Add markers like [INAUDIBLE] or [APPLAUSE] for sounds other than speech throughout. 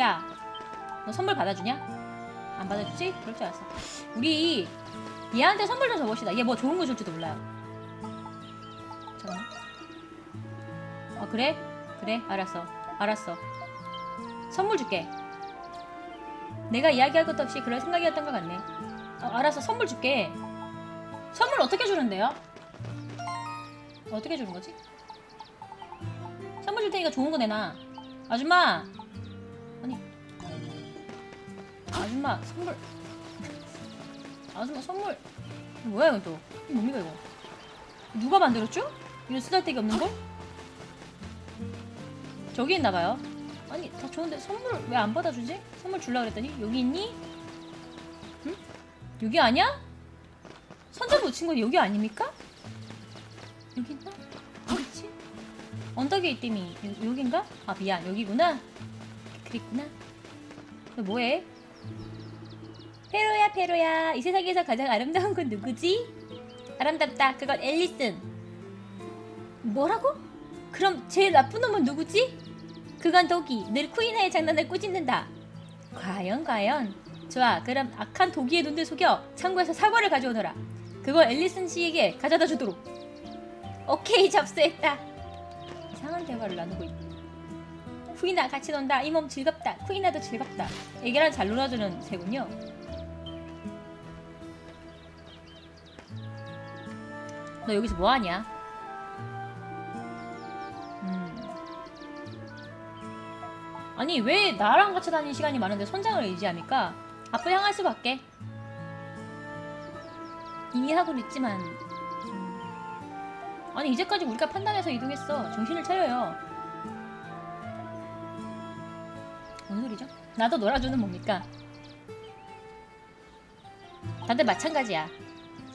야, 너 선물 받아주냐? 안 받아주지? 그럴 줄 알았어. 우리 얘한테 선물 좀 줘봅시다. 얘 뭐 좋은 거 줄지도 몰라요. 잠깐만. 어, 그래? 그래, 알았어. 알았어. 선물 줄게. 내가 이야기할 것도 없이 그럴 생각이었던 것 같네. 어, 알았어, 선물 줄게. 선물 어떻게 주는데요? 어떻게 주는 거지? 선물 줄 테니까 좋은 거 내놔. 아줌마! 아줌마, 선물. 아줌마, 선물. 뭐야, 이건 또. 이거 뭡니까, 이거? 누가 만들었죠? 이런 쓰잘데기 없는 걸? 저기 있나봐요. 아니, 다 좋은데 선물 왜 안 받아주지? 선물 줄라 그랬더니 여기 있니? 응? 여기 아니야? 선자 붙인 건 여기 아닙니까? 여기 있나? 어디 있지? 언덕에 여- 여긴가? 아 미안 여기구나. 그랬구나. 너 뭐해? 페로야 페로야 이 세상에서 가장 아름다운 건 누구지? 아름답다 그건 앨리슨. 뭐라고? 그럼 제일 나쁜 놈은 누구지? 그건 독이 늘 쿠이나의 장난을 꾸짖는다. 과연 과연 좋아 그럼 악한 독이의 눈을 속여 창고에서 사과를 가져오너라. 그걸 앨리슨 씨에게 가져다 주도록. 오케이 접수했다. 이상한 대화를 나누고 있다. 쿠이나 같이 논다. 이 몸 즐겁다. 쿠이나도 즐겁다. 애기랑 잘 놀아주는 새군요. 너 여기서 뭐 하냐? 음. 아니 왜 나랑 같이 다니는 시간이 많은데 선장을 의지합니까? 앞으로 향할 수밖에. 이미 하고 있지만 음. 아니 이제까지 우리가 판단해서 이동했어. 정신을 차려요. 뭔 소리죠? 나도 놀아주는 뭡니까? 다들 마찬가지야.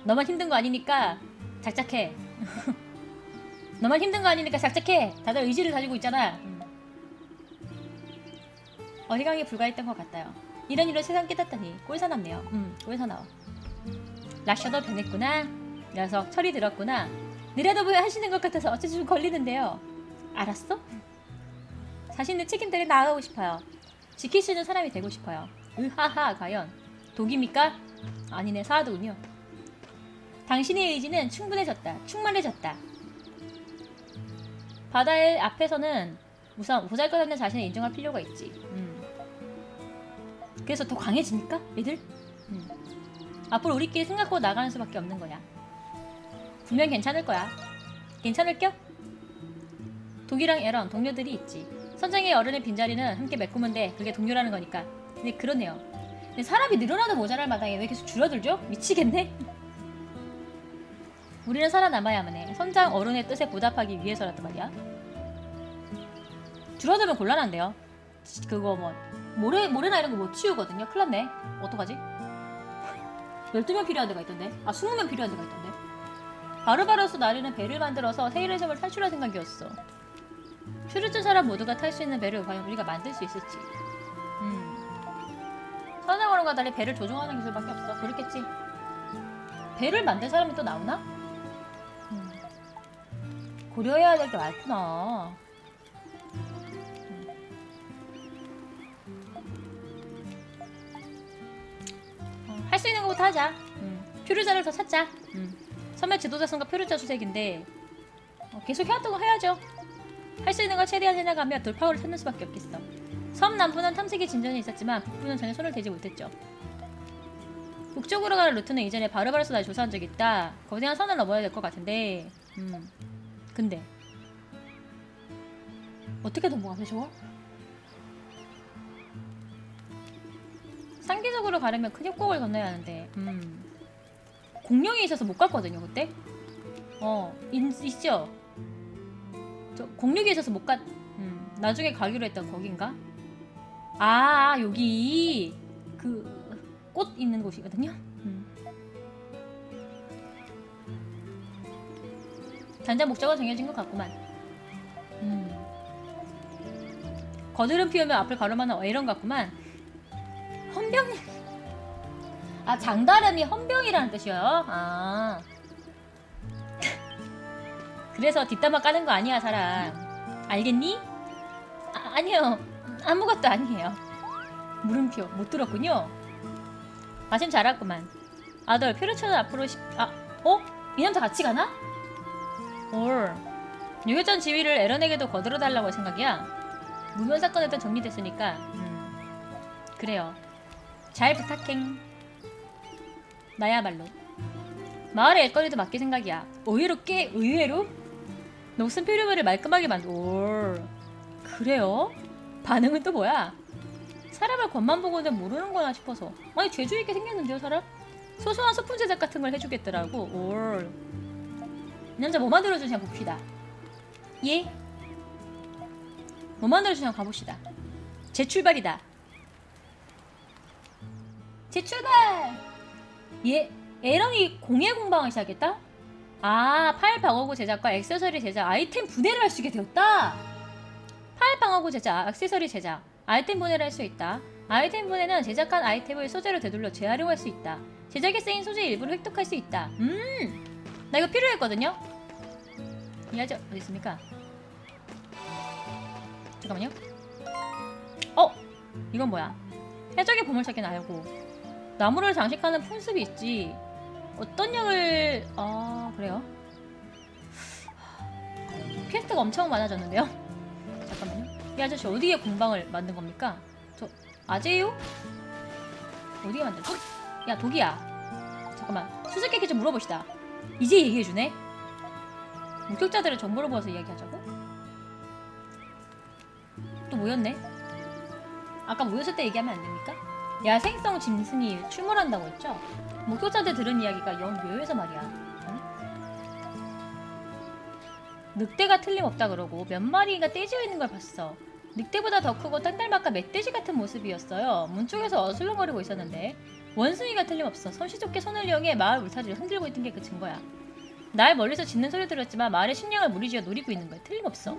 너만 힘든 거 아니니까 작작해. [LAUGHS] 너만 힘든 거 아니니까 작작해. 다들 의지를 가지고 있잖아. 음. 어리광에 불과했던 것 같아요. 이런 일로 세상 깨닫다니 꼴사납네요. 음, 꼴사나워. 라셔도 변했구나. 녀석 철이 들었구나. 느려도 보여 하시는 것 같아서 어째 좀 걸리는데요. 알았어? 자신의 책임들을 나아가고 싶어요. 지킬 수 있는 사람이 되고 싶어요. 으하하 과연 독입니까? 아니네 사하드군요. 당신의 의지는 충분해졌다. 충만해졌다. 바다의 앞에서는 우선 보잘것없는 자신을 인정할 필요가 있지. 음. 그래서 더 강해지니까 애들? 음. 앞으로 우리끼리 생각하고 나가는 수밖에 없는 거야. 분명 괜찮을 거야. 괜찮을 겨? 독이랑 에런 동료들이 있지. 선장의 어른의 빈자리는 함께 메꾸면 돼. 그게 동료라는 거니까. 근데 그러네요. 근데 사람이 늘어나도 모자랄 마당에 왜 계속 줄어들죠? 미치겠네. [LAUGHS] 우리는 살아남아야만 해. 선장 어른의 뜻에 보답하기 위해서라도 말이야. 줄어들면 곤란한데요. 그거 뭐 모래 모래나 이런 거못 치우거든요. 큰일 났네. 어떡하지? 12명 필요한 데가 있던데. 아 20명 필요한 데가 있던데. 바르바로스 나리는 배를 만들어서 세일의 섬을 탈출할 생각이었어. 퓨르츠 사람 모두가 탈 수 있는 배를 과연 우리가 만들 수 있을지. 음. 선장 어른과 달리 배를 조종하는 기술밖에 없어. 그렇겠지. 배를 만들 사람이 또 나오나? 음. 고려해야 될 게 많구나. 할수 있는 것부터 하자. 음. 표류자를 더 찾자. 음. 섬의 지도자성과 표류자 수색인데 어, 계속 해왔던 거 해야죠. 할 수 있는 걸 최대한 해나가며 돌파구를 찾는 수밖에 없겠어. 섬 남부는 탐색의 진전이 있었지만 북부는 전혀 손을 대지 못했죠. 북쪽으로 가는 루트는 이전에 바르바르스 날 조사한 적이 있다. 거대한 산을 넘어야 될 것 같은데. 음. 근데 어떻게 넘어가면 좋아? 상기적으로 가려면 큰 협곡을 건너야 하는데. 음. 공룡이 있어서 못 갔거든요 그때. 어 있, 있죠. 저 공룡이 있어서 못 갔. 음. 나중에 가기로 했던 거긴가? 아 여기 그 꽃 있는 곳이거든요. 음. 단자 목적은 정해진 것 같구만. 음. 거드름 피우며 앞을 가로마는 에런 같구만. 헌병님. 아 장다름이 헌병이라는 뜻이에요. 아. 그래서 뒷담화 까는 거 아니야 사람. 알겠니? 아, 아니요. 아무것도 아니에요. 물음표 못 들었군요. 마침 잘 왔구만. 아들 퓨르처는 앞으로 십... 아 어? 이 남자 같이 가나? 올. 유교전 지위를 에런에게도 거들어 달라고 할 생각이야. 무면 사건에도 정리됐으니까. 음. 그래요. 잘 부탁행. 나야말로. 마을의 일거리도 맡길 생각이야. 의외로 꽤 의외로 녹슨 피르물을 말끔하게 만들. 올. 그래요? 반응은 또 뭐야? 사람을 겉만 보고는 모르는 거나 싶어서. 아니 죄주 있게 생겼는데요, 사람? 소소한 소품 제작 같은 걸 해주겠더라고. 올. 이 남자 뭐 만들어주냐 봅시다. 예? 뭐 만들어주냐 가봅시다. 재출발이다. 재출발! 예, 에런이 공예 공방을 시작했다? 아, 파일 방어구 제작과 액세서리 제작, 아이템 분해를 할 수 있게 되었다! 파일 방어구 제작, 액세서리 제작, 아이템 분해를 할 수 있다. 아이템 분해는 제작한 아이템을 소재로 되돌려 재활용할 수 있다. 제작에 쓰인 소재 일부를 획득할 수 있다. 음, 나 이거 필요했거든요? 이 아저 어디 있습니까? 잠깐만요. 어, 이건 뭐야? 해적의 보물찾기 나열고 나무를 장식하는 풍습이 있지. 어떤 역을 아 그래요? 퀘스트가 엄청 많아졌는데요. 잠깐만요. 이 아저씨 어디에 공방을 만든 겁니까? 저 아재요? 어디에 만들지? 야 독이야. 잠깐만 수수께끼 좀 물어봅시다. 이제 얘기해주네. 목격자들의 정보를 모아서 이야기하자고? 또 모였네? 아까 모였을 때 얘기하면 안 됩니까? 야생성 짐승이 출몰한다고 했죠? 목격자들 들은 이야기가 영 묘해서 말이야. 응? 늑대가 틀림없다 그러고 몇 마리가 떼지어 있는 걸 봤어. 늑대보다 더 크고 딴달마까 멧돼지 같은 모습이었어요. 문 쪽에서 어슬렁거리고 있었는데 원숭이가 틀림없어. 선시좁게 손을 이용해 마을 울타리를 흔들고 있던 게 그 증거야. 날 멀리서 짖는 소리 들었지만 마을의 식량을 무리지어 노리고 있는 거야. 틀림없어.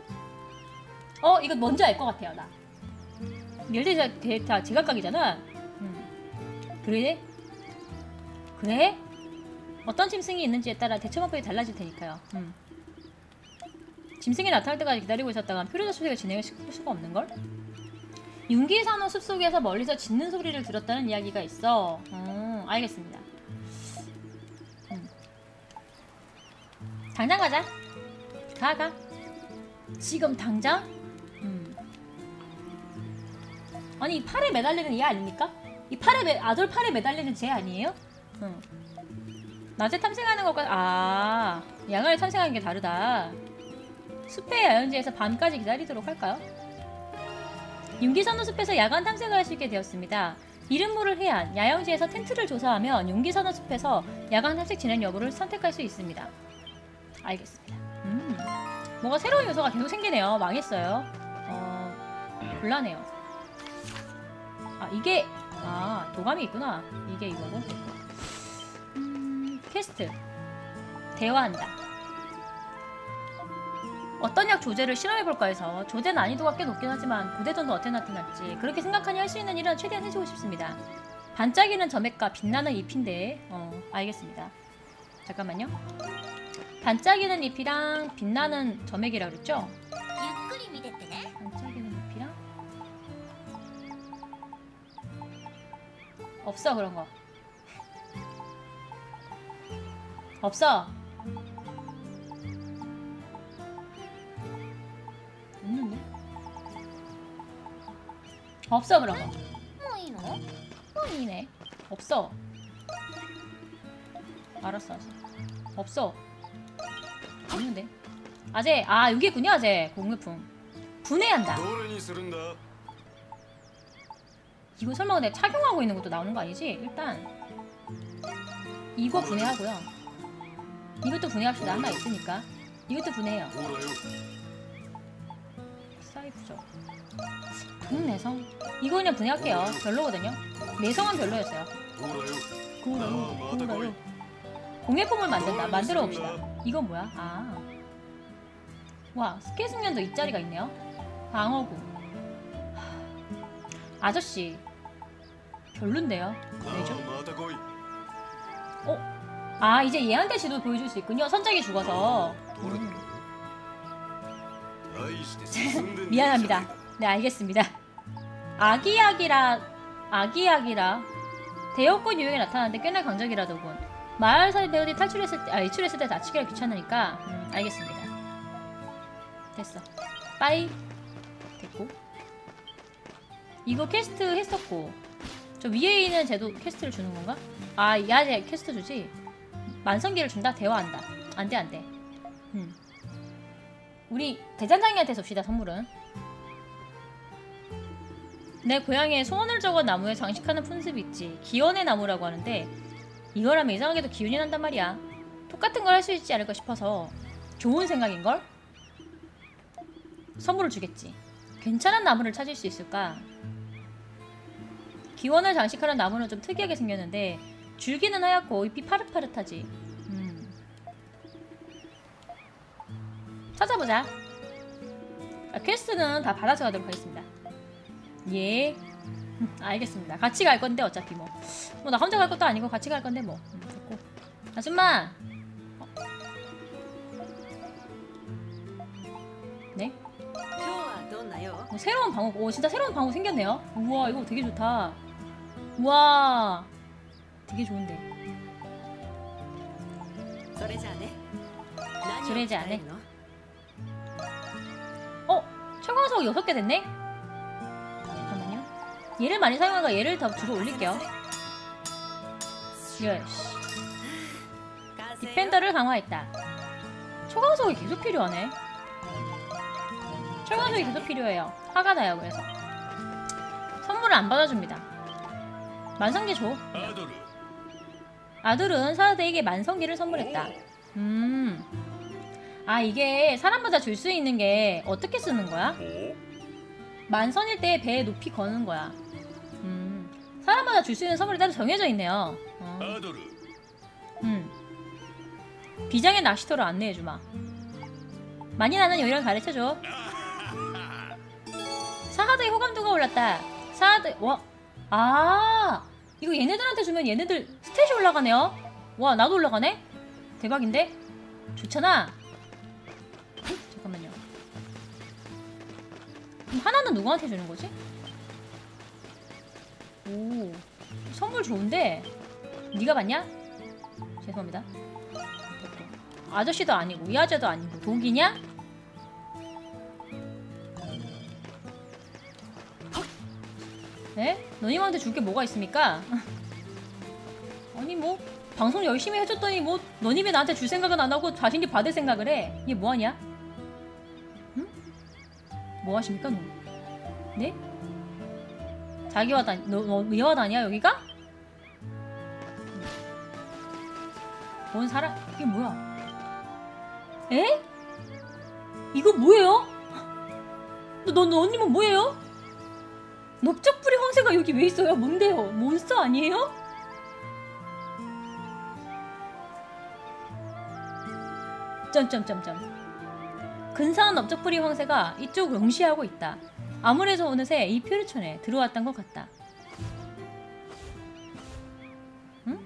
어 이거 뭔지 알 것 같아요 나. 열대자 데이터 제각각이잖아. 음. 그래? 그래? 어떤 짐승이 있는지에 따라 대처 방법이 달라질 테니까요. 음. 짐승이 나타날 때까지 기다리고 있었다간 표류자 수색을 진행할 수- 수가 없는 걸? 윤기 산호 숲속에서 멀리서 짖는 소리를 들었다는 이야기가 있어. 음, 알겠습니다. 음. 당장 가자. 가 가. 지금 당장? 음. 아니 이 팔에 매달리는 얘 아닙니까? 이 팔에 매, 아돌 팔에 매달리는 쟤 아니에요? 응. 낮에 탐색하는 것과 아 야간에 탐색하는 게 다르다. 숲의 야영지에서 밤까지 기다리도록 할까요? 윤기선호 숲에서 야간 탐색을 있게 되었습니다. 이름 모를 해안 야영지에서 텐트를 조사하면 윤기선호 숲에서 야간 탐색 진행 여부를 선택할 수 있습니다. 알겠습니다. 음, 뭔가 새로운 요소가 계속 생기네요. 망했어요. 어, 곤란해요. 아 이게 아 도감이 있구나. 이게 이거고. 퀘스트. 대화한다. 어떤 약 조제를 실험해볼까 해서 조제 난이도가 꽤 높긴 하지만 고대전도 어떻게 나타날지 그렇게 생각하니 할 수 있는 일은 최대한 해주고 싶습니다. 반짝이는 점액과 빛나는 잎인데 어 알겠습니다. 잠깐만요. 반짝이는 잎이랑 빛나는 점액이라 그랬죠? 반짝이는 잎이랑 없어 그런 거. 없어. 없는데? 없어 그런 거. 뭐이노? 뭐이네. 없어. 알았어, 아재. 없어. 없는데. 아재, 아 여기 있군요 아재 공유품. 분해한다. 이거 설마 근데 착용하고 있는 것도 나오는 거 아니지? 일단 이거 분해하고요. 이것도 분해합시다. 하나 있으니까. 이것도 분해해요. 사이프죠. 동내성? 이거 그냥 분해할게요. 별로거든요. 내성은 별로였어요. 고라요. 공예품을 만든다. 만들어 봅시다. 이건 뭐야? 아. 와, 스케 숙련도 이자리가 있네요. 방어구. 아저씨. 별론데요. 왜죠? 어? 아 이제 얘한테 지도 보여줄 수 있군요. 선장이 죽어서. 음. [LAUGHS] 미안합니다. 네 알겠습니다. 아기약이라 아기약이라. 대역권 유형이 나타나는데 꽤나 강적이라더군. 마을 사이 배우들이 탈출했을 때, 아, 이출했을 때 다치기가 귀찮으니까. 음, 알겠습니다. 됐어. 빠이. 됐고. 이거 퀘스트 했었고. 저 위에 있는 제도 퀘스트를 주는 건가? 아, 야제 퀘스트 주지? 만성기를 준다. 대화한다. 안돼 안돼. 음. 우리 대장장이한테 줍시다 선물은. 내 고향에 소원을 적어 나무에 장식하는 풍습이 있지. 기원의 나무라고 하는데 이거라면 이상하게도 기운이 난단 말이야. 똑같은 걸 할 수 있지 않을까 싶어서 좋은 생각인걸? 선물을 주겠지. 괜찮은 나무를 찾을 수 있을까? 기원을 장식하는 나무는 좀 특이하게 생겼는데 줄기는 하얗고 잎이 파릇파릇하지. 음. 찾아보자. 자, 퀘스트는 다 받아서 가도록 하겠습니다. 예. 음, 알겠습니다. 같이 갈 건데 어차피 뭐 뭐 나 혼자 갈 것도 아니고 같이 갈 건데 뭐. 음, 됐고. 아줌마! 어? 네? 뭐, 새로운 방어 오 진짜 새로운 방어 생겼네요. 우와 이거 되게 좋다. 우와. 되게 좋은데. 조레지 않네. 어? 철광석 6개 됐네? 잠깐만요. 얘를 많이 사용하니까 얘를 더 뒤로 올릴게요. 예스. 디펜더를 강화했다. 초광석이 계속 필요하네. 철광석이 계속 필요해요. 화가 나요, 그래서. 선물을 안 받아줍니다. 만성계 줘. 아들은 사라데에게 만성기를 선물했다. 음. 아 이게 사람마다 줄 수 있는 게 어떻게 쓰는 거야? 만선일 때 배에 높이 거는 거야. 음. 사람마다 줄 수 있는 선물이 따로 정해져 있네요. 어. 음. 비장의 낚시터를 안내해주마. 많이 나는 요리를 가르쳐줘. [LAUGHS] 사하드의 호감도가 올랐다. 사하드, 와, 아, 이거 얘네들한테 주면 얘네들 스탯이 올라가네요. 와, 나도 올라가네? 대박인데? 좋잖아. 잠깐만요. 그럼 하나는 누구한테 주는 거지? 오, 선물 좋은데? 네가 받냐? 죄송합니다. 아저씨도 아니고 이 아저도 아니고 독이냐? 네? 너님한테 줄 게 뭐가 있습니까? [LAUGHS] 아니 뭐 방송 열심히 해줬더니 뭐 너님이 나한테 줄 생각은 안 하고 자신이 받을 생각을 해. 이게 뭐하냐? 응? 뭐 하십니까, 너? 네? 자기와 다, 너, 너 얘와 다냐 여기가? 뭔 사람? 이게 뭐야? 에? 이거 뭐예요? 너, 너, 너님은 뭐예요? 넓적풀이 황새가 여기 왜 있어요? 뭔데요? 몬스터 아니에요? 점점점점 근사한 넓적풀이 황새가 이쪽을 응시하고 있다. 아무래도 어느새 이 표류촌에 들어왔던 것 같다. 응?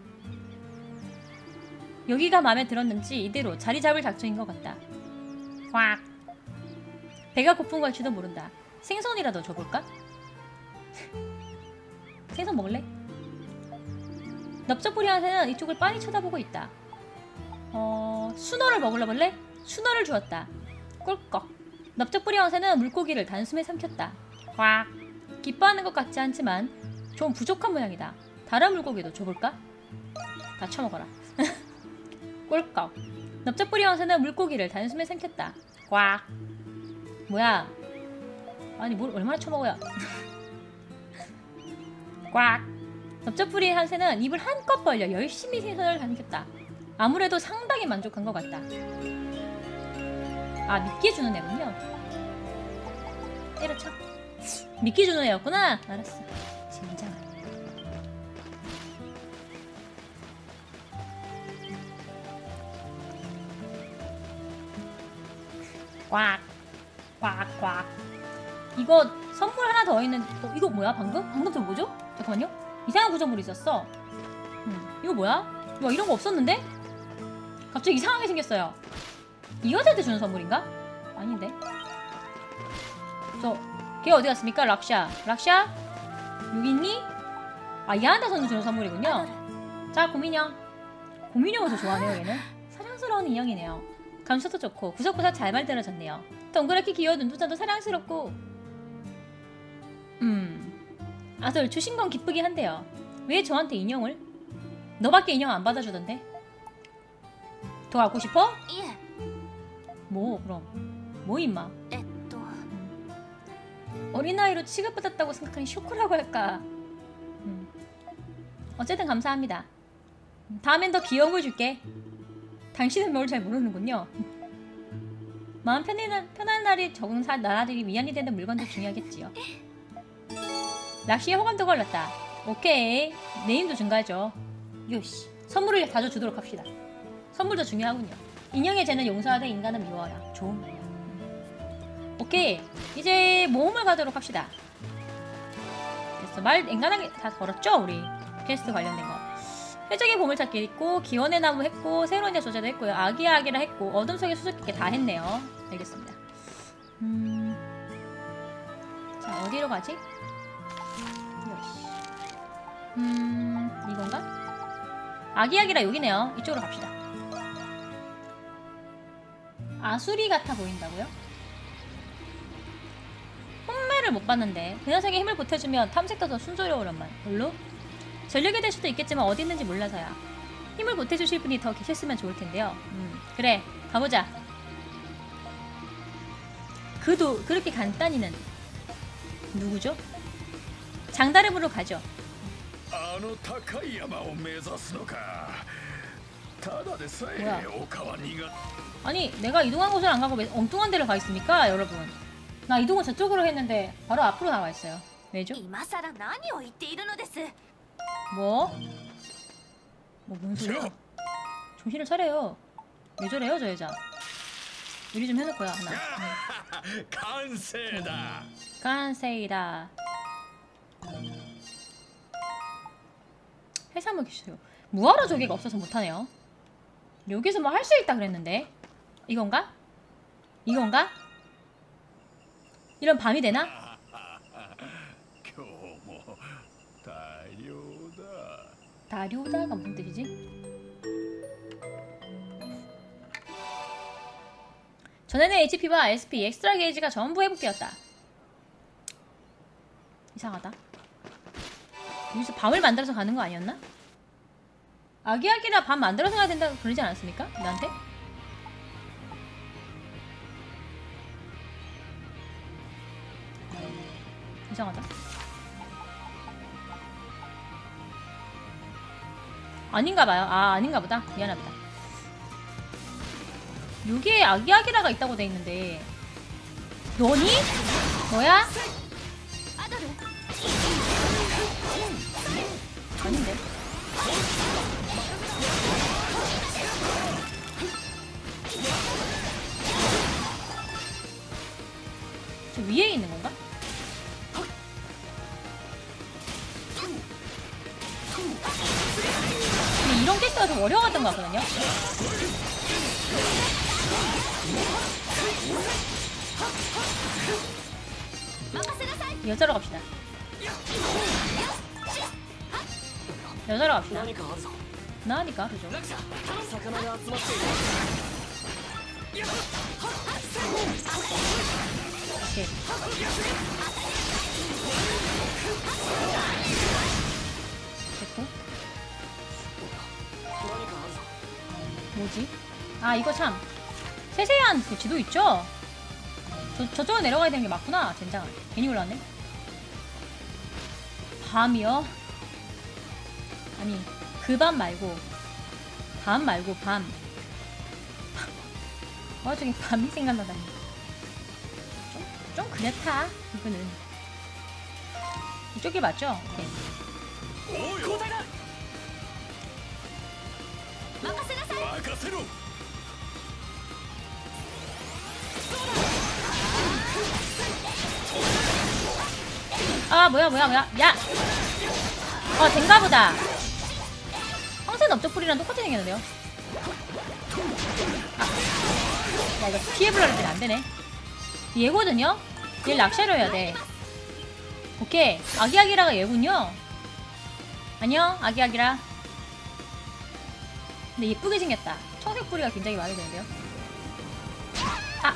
여기가 마음에 들었는지 이대로 자리 잡을 작정인 것 같다. 꽉. 배가 고픈 걸지도 모른다. 생선이라도 줘볼까? 생선 먹을래? 넓적부리 한새는 이쪽을 빤히 쳐다보고 있다. 어, 순어를 먹으려 볼래? 순어를 주었다. 꿀꺽. 넓적부리 황새는 물고기를 단숨에 삼켰다. 꽉. 기뻐하는 것 같지 않지만 좀 부족한 모양이다. 다른 물고기도 줘볼까? 다 처먹어라. [LAUGHS] 꿀꺽. 넓적부리 황새는 물고기를 단숨에 삼켰다. 꽉. 뭐야? 아니 뭘 얼마나 처먹어야? [LAUGHS] 꽉. 넓적부리 한새는 입을 한껏 벌려 열심히 생선을 삼켰다. 아무래도 상당히 만족한 것 같다. 아 미끼 주는 애군요. 때려쳐. 미끼 주는 애였구나. 알았어. 진짜. 꽉. 꽉, 꽉. 이거 선물 하나 더 있는. 어, 이거 뭐야 방금? 방금 저 뭐죠? 잠깐만요. 이상한 구조물이 있었어. 음, 이거 뭐야? 와, 이런 거 없었는데? 갑자기 이상하게 생겼어요. 이 여자한테 주는 선물인가? 아닌데. 저, 걔 어디 갔습니까? 락샤. 락샤? 여기 있니? 아, 얘한테 선물 주는 선물이군요. 자, 고민형. 고민형을 더 좋아하네요, 얘는. 아, 사랑스러운 인형이네요. 감수도 좋고 구석구석 잘 만들어졌네요. 동그랗게 귀여운 눈동자도 사랑스럽고 음 아들 주신 건 기쁘긴 한데요. 왜 저한테 인형을? 너밖에 인형 안 받아주던데. 더 갖고 싶어? 예. 뭐 그럼? 뭐 임마? 네, 에또 어린아이로 취급받았다고 생각하니 쇼크라고 할까? 음. 어쨌든 감사합니다. 음, 다음엔 더 귀여운 걸 줄게. 당신은 뭘 잘 모르는군요. [LAUGHS] 마음 편한, 편한 날이 적은 사, 나라들이 위안이 되는 물건도 중요하겠지요. [LAUGHS] 낚시에 호감도 걸렸다. 오케이. 네임도 증가하죠. 요시. 선물을 자주 주도록 합시다. 선물도 중요하군요. 인형의 죄는 용서하되 인간은 미워야 좋은 말이야. 오케이. 이제 모험을 가도록 합시다. 됐어. 말 앵간하게 다 걸었죠 우리? 퀘스트 관련된 거. 해적의 보물찾기 했고 기원의 나무 했고 새로운 자 조제도 했고요. 아기야 아기라 했고 어둠 속의 수수께끼 다 했네요. 알겠습니다. 음... 자 어디로 가지? 음... 이건가? 아기야기라 여기네요 이쪽으로 갑시다 아수리 같아 보인다고요? 혼매를 못 봤는데 그 녀석에 힘을 보태주면 탐색도 더 순조로우련만 별로? 전력이 될 수도 있겠지만 어디 있는지 몰라서야 힘을 보태주실 분이 더 계셨으면 좋을 텐데요 음, 그래 가보자 그도 그렇게 간단히는 누구죠? 장다름으로 가죠 あの高い山を目指すのかただでさえ 뭐야 丘は苦 아니 내가 이동한 곳을 안 가고 왜 엉뚱한 데를 가 있습니까 여러분 나 이동은 저쪽으로 했는데 바로 앞으로 나와 있어요 왜죠? 今さら何を言っているのです 뭐? 뭐 뭔 소리야? 정신을 차려요 왜 저래요 저 여자 요리 좀 해놓을 거야 하나 [LAUGHS] 응. 完成だ 깐세이다 회사물 기수요. 무화로 네. 조개가 없어서 못하네요 여기서 뭐 할 수 있다 그랬는데 이건가? 이건가? 이런 밤이 되나? [LAUGHS] 다리오다가 무슨 뜻이지? 전에는 HP와 SP, 엑스트라 게이지가 전부 회복되었다. 이상하다. 여기서 밤을 만들어서 가는 거 아니었나? 아기아기라 밤 만들어서 가야 된다고 그러지 않았습니까? 나한테? 이상하다. 아닌가 봐요. 아, 아닌가 보다. 미안합니다. 여기에 아기아기라가 있다고 돼 있는데 너니? 너야? 아닌데. 저 위에 있는 건가? 근데 이런 캐스트가 좀 어려웠던 것 같거든요. 여자로 갑시다. 여자로 갑시다. 그러니까 나니까 그죠? 됐고. 뭐지? 아 이거 참 세세한 그 지도 있죠? 저, 저쪽으로 내려가야 되는 게 맞구나 젠장 괜히 올라왔네 밤이요? 아니 그 밤 말고 밤 말고 밤. [LAUGHS] 와중에 밤이 생각나다니. 좀, 좀 그렇다 이거는 이쪽이 맞죠? 네. 아 뭐야 뭐야 뭐야. 야! 어 된가보다. 똑같은 업적 뿌리랑 똑같이 생겼는데요? 아, 야 이거 피해보려고 때 안되네. 얘거든요? 얘 락샤로 해야돼. 오케이. 아기아기라가 얘군요. 안녕 아기아기라. 근데 예쁘게 생겼다. 청색 뿌리가 굉장히 마음에 드는데요? 아!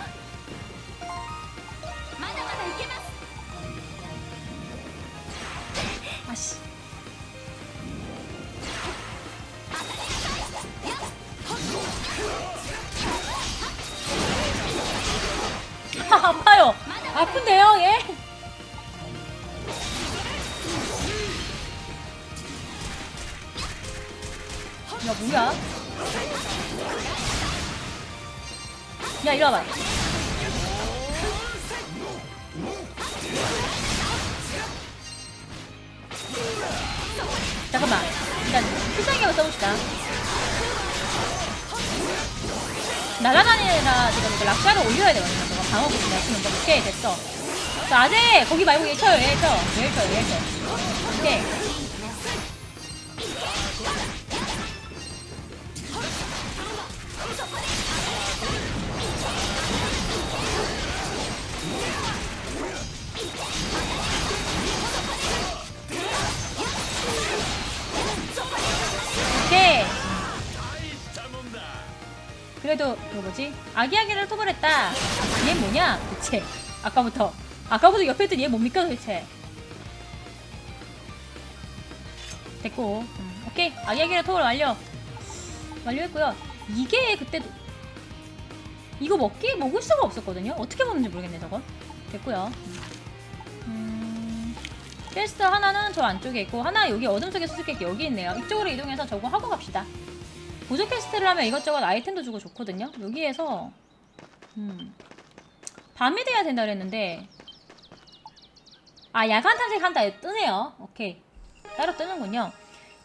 아씨. 아, 아파요 아픈데요 얘 야, 뭐야? 야, 이리 와봐. 잠깐만. 일단, 필살기 한번 써봅시다. 날아다니라 지금 락샤를 올려야 되거든요. 방어 보지 마시는 거. 오케이, 됐어. 자, 아재! 거기 말고 얘 쳐요, 얘 쳐. 얘 쳐, 얘 쳐. 오케이. 오케이. 그래도 그 뭐지? 아기아기를 토벌했다. 얘 뭐냐? 대체 아까부터 아까부터 옆에 있던 얘 뭡니까 도대체? 됐고 음, 오케이 아기아기를 토벌 완료 완료했고요. 이게 그때도 이거 먹기 먹을 수가 없었거든요. 어떻게 먹는지 모르겠네 저건. 됐고요. 음, 퀘스트 하나는 저 안쪽에 있고 하나 여기 어둠 속의 수수께끼 여기 있네요. 이쪽으로 이동해서 저거 하고 갑시다. 보조 퀘스트를 하면 이것저것 아이템도 주고 좋거든요. 여기에서 음, 밤이 돼야 된다 그랬는데 아 야간 탐색한다 뜨네요. 오케이 따로 뜨는군요.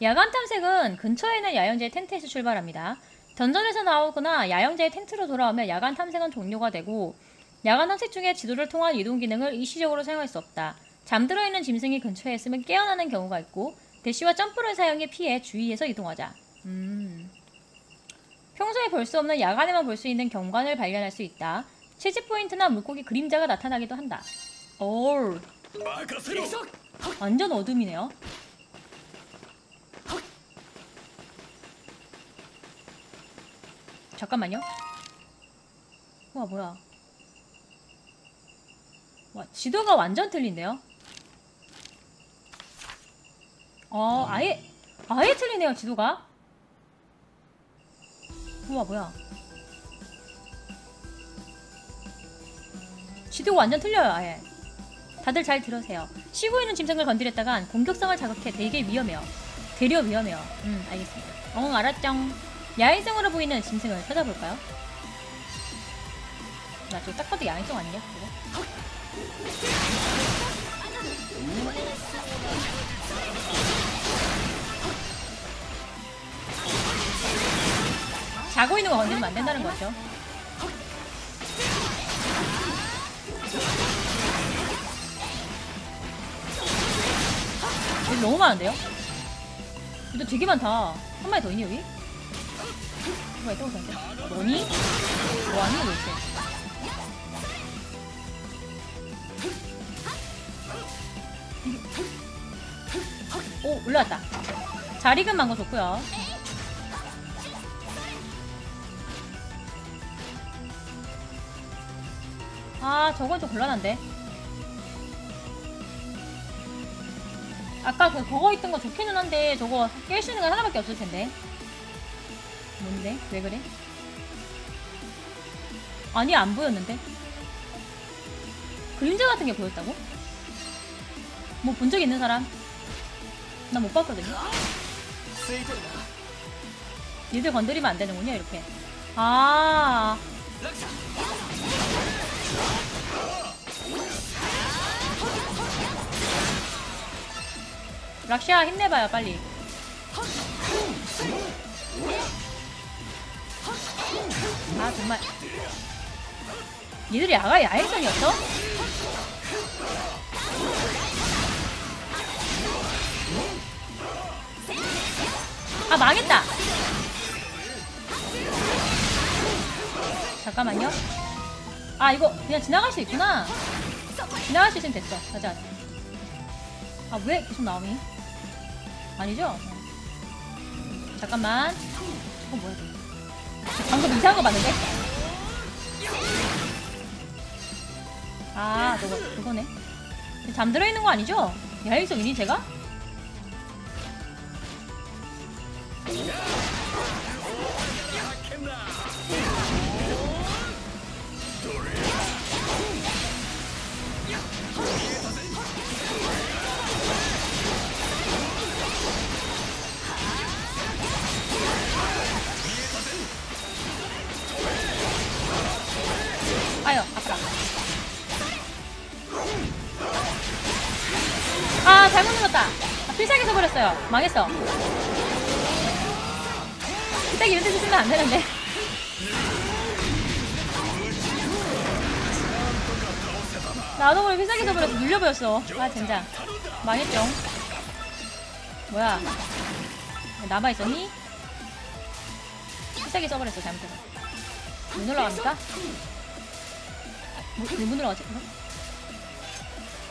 야간 탐색은 근처에 있는 야영지의 텐트에서 출발합니다. 던전에서 나오거나 야영지의 텐트로 돌아오면 야간 탐색은 종료가 되고 야간 탐색 중에 지도를 통한 이동 기능을 일시적으로 사용할 수 없다. 잠들어 있는 짐승이 근처에 있으면 깨어나는 경우가 있고 대시와 점프를 사용해 피해 주위에서 이동하자. 음. 평소에 볼 수 없는 야간에만 볼 수 있는 경관을 발견할 수 있다. 채집 포인트나 물고기 그림자가 나타나기도 한다. 올. 완전 어둠이네요. 잠깐만요. 와 뭐야. 와 지도가 완전 틀린데요. 어 아예 아예 틀리네요 지도가. 우와 뭐야. 지도가 완전 틀려요 아예. 다들 잘 들으세요. 쉬고 있는 짐승을 건드렸다간 공격성을 자극해 되게 위험해요. 되려 위험해요. 음, 알겠습니다. 엉, 알았쩡. 야행성으로 보이는 짐승을 찾아볼까요? 나 저거 딱 봐도 야행성 아니냐? 이거? 자고 있는 거 건드리면 안 된다는 거죠. 여기 너무 많은데요? 근데 되게 많다. 한 마리 더 있니 여기? 한 마리 또 있는데. 뭐니? 뭐하니 도대체? 오 올라왔다. 잘 익은 망고 좋고요. 아 저건 좀 곤란한데. 아까 그 그거 있던 거 좋기는 한데 저거 깰 수 있는 건 하나밖에 없을 텐데 뭔데? 왜 그래? 아니 안 보였는데 그림자 같은 게 보였다고? 뭐 본 적 있는 사람? 나 못 봤거든요 얘들 건드리면 안 되는군요 이렇게 아 락시아 힘내봐요 빨리. 아 정말 얘들이 야가 야행성이었어? 아 망했다. 잠깐만요. 아 이거 그냥 지나갈 수 있구나. 지나갈 수 있으면 됐어. 가자. 아왜 계속 나오니? 아니죠? 어. 잠깐만. 어 뭐야 이거? 저 방금 이상한 거 봤는데? 아, 그거 그거네. 잠들어 있는 거 아니죠? 야행성 이니 제가? 망했어. 필살기 이런 데서 쓰면 안 되는데. 나도 모르게 필살기 써버려서 눌려버렸어. 아, 젠장. 망했죠. 뭐야. 남아있었니? 필살기 써버렸어, 잘못해서. 못 올라갑니까? 뭐, 못 올라가지?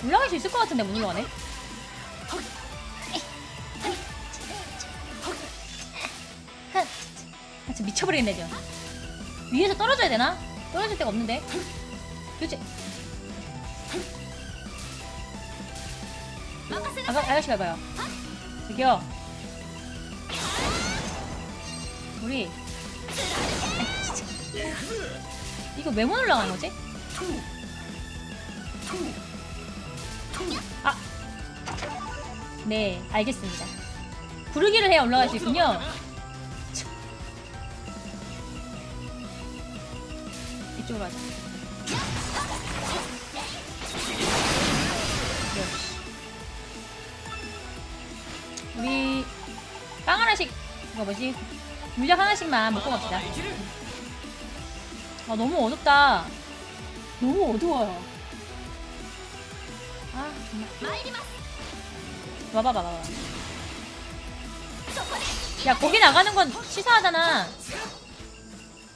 올라갈 수 있을 것 같은데 못 올라가네. 아, 진짜 미쳐버리겠네 지금. 위에서 떨어져야 되나? 떨어질 데가 없는데. 도대체 아가, 아가씨가 봐요. 저기요. 우리 진짜. 이거 왜 못 올라가는 거지? 아, 네, 알겠습니다. 부르기를 해야 올라갈 수 있군요. 맞아. 네. 우리 빵 하나씩 이거 뭐지? 물약 하나씩만 먹고 갑시다. 아 너무 어둡다. 너무 어두워요. 아 정말. 와봐 봐봐 봐봐. 야 거기 나가는 건 치사하잖아.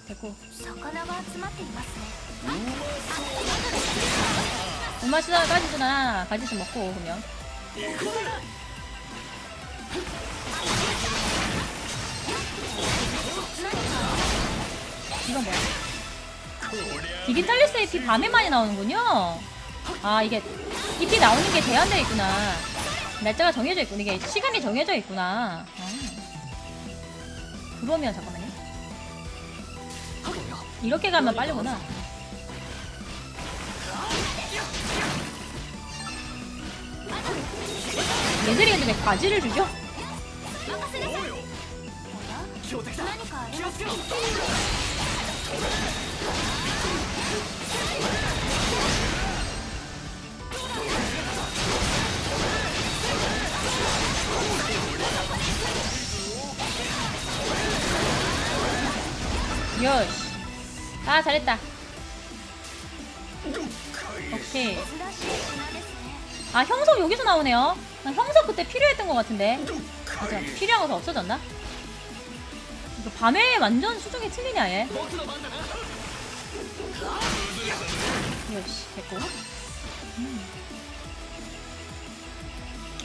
됐고 魚が集まっていますね 엄마 치사까지 주나 가지씩 먹고 그러면. 이건 뭐야? 디기탈리스 잎이 밤에 많이 나오는군요. 아 이게 잎이 나오는 게 제한되어 있구나. 날짜가 정해져 있구나. 이게 시간이 정해져 있구나. 아. 그러면 잠깐만요. 이렇게 가면 빠르구나. 얘들이 근데 왜 바지를 주죠? 아 잘했다. 오케이. 아 형석 여기서 나오네요. 아, 형석 그때 필요했던 것 같은데. 맞아. 필요한 거서 없어졌나? 이거 밤에 완전 수중이 틀리냐 얘? 예, 역시 됐고. 음.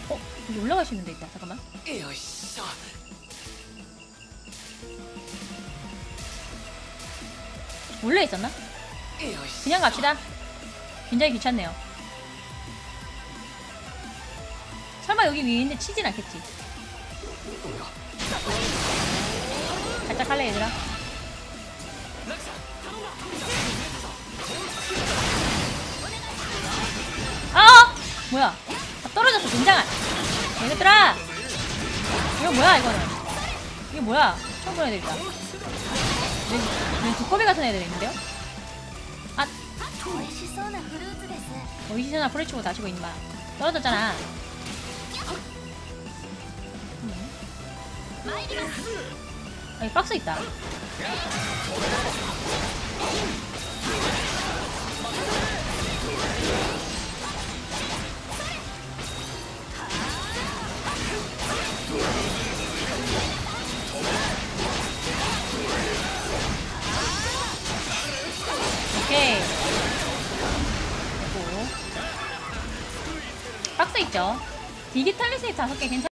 어? 여기 올라가시는데 있다. 잠깐만. 원래 있었나? 그냥 갑시다. 굉장히 귀찮네요. 설마 여기 위에 있는데 치진 않겠지? 살짝 할래 얘들아? 아! 뭐야? 아, 떨어졌어 굉장한 얘들아! 이거 뭐야 이거는? 이게 뭐야? 처음 보내드리다. 네, 왠 두꺼비 같은 애들 있는데요? 아! 오이시소나 프레치보다 지고 인마 떨어졌잖아 음. 아 여기 박스 있다 오케이 됐고 박스 있죠? 디지털리스트 다섯 개 괜찮